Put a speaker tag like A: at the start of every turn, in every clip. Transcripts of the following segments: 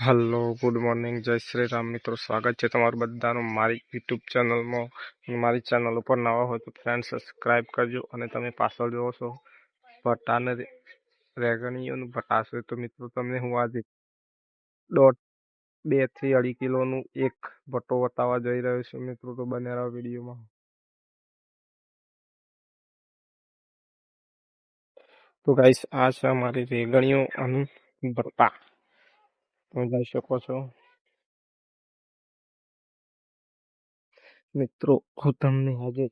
A: Hello good morning જય શ્રી રામ મિત્રો સ્વાગત છે તમારું બધાનું મારી યુટ્યુબ ચેનલમાં મારી ચેનલ ઉપર નવા હોય તો ફ્રેન્ડ સબસ્ક્રાઈબ કરજો અને તમે પાછળ જોવો છો ભટ્ટાને રેગણીઓનું ભટાશે તો મિત્રો તમને હું આજે દોઢ બેથી અઢી કિલોનું એક ભટ્ટો બતાવવા જઈ રહ્યો છું મિત્રો તો બને રહો વિડીયોમાં તો ગાઈસ આ છે અમારી રેગણીઓ અને ભટ્ટા તમે જોઈ શકો છો. મિત્રો, હું તમને આજે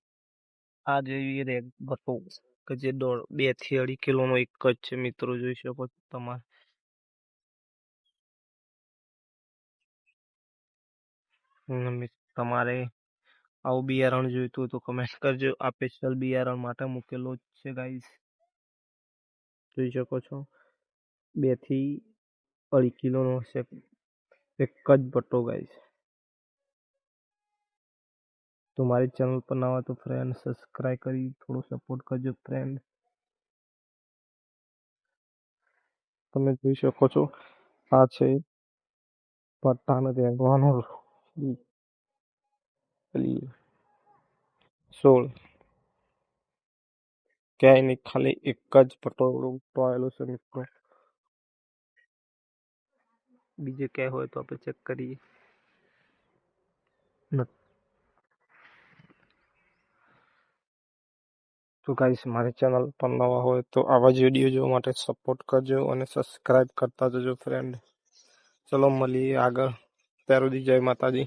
A: આ જેવી રેગ બતાવું કે જે દોઢ બેથી અઢી કિલોનો એક જ છે. મિત્રો, જોઈ શકો છો તમારે. તમારે આવું બિયારણ જોઈતું હોય તો કમેન્ટ કરજો. આ સ્પેશિયલ બિયારણ માટે મૂકેલો જ છે ગાઈઝ જોઈ શકો છો? બેથી અઢી કિલોનો હશે. એક જ ભટ્ટો ગાઈશ તો મારી ચેનલ પર નવા તો ફ્રેન્ડ સબસ્ક્રાઈબ કરી, થોડો સપોર્ટ કરજો ફ્રેન્ડ તમે જોઈ શકો છો, આ છે પટ્ટાને રેંગવાનો સોળ. ક્યાંય નહીં, ખાલી એક જ ભટ્ટો ટોયેલો છે મિત્રો. બીજે ક્યાંય હોય તો આપણે ચેક કરીએ. તો ગાઈસ મારી ચેનલ પર નવા હોય તો આવા જ વીડિયો જોવા માટે સપોર્ટ કરજો અને સબસ્ક્રાઈબ કરતા જજો ફ્રેન્ડ ચલો મળીએ આગળ. ત્યાર સુધી જય માતાજી.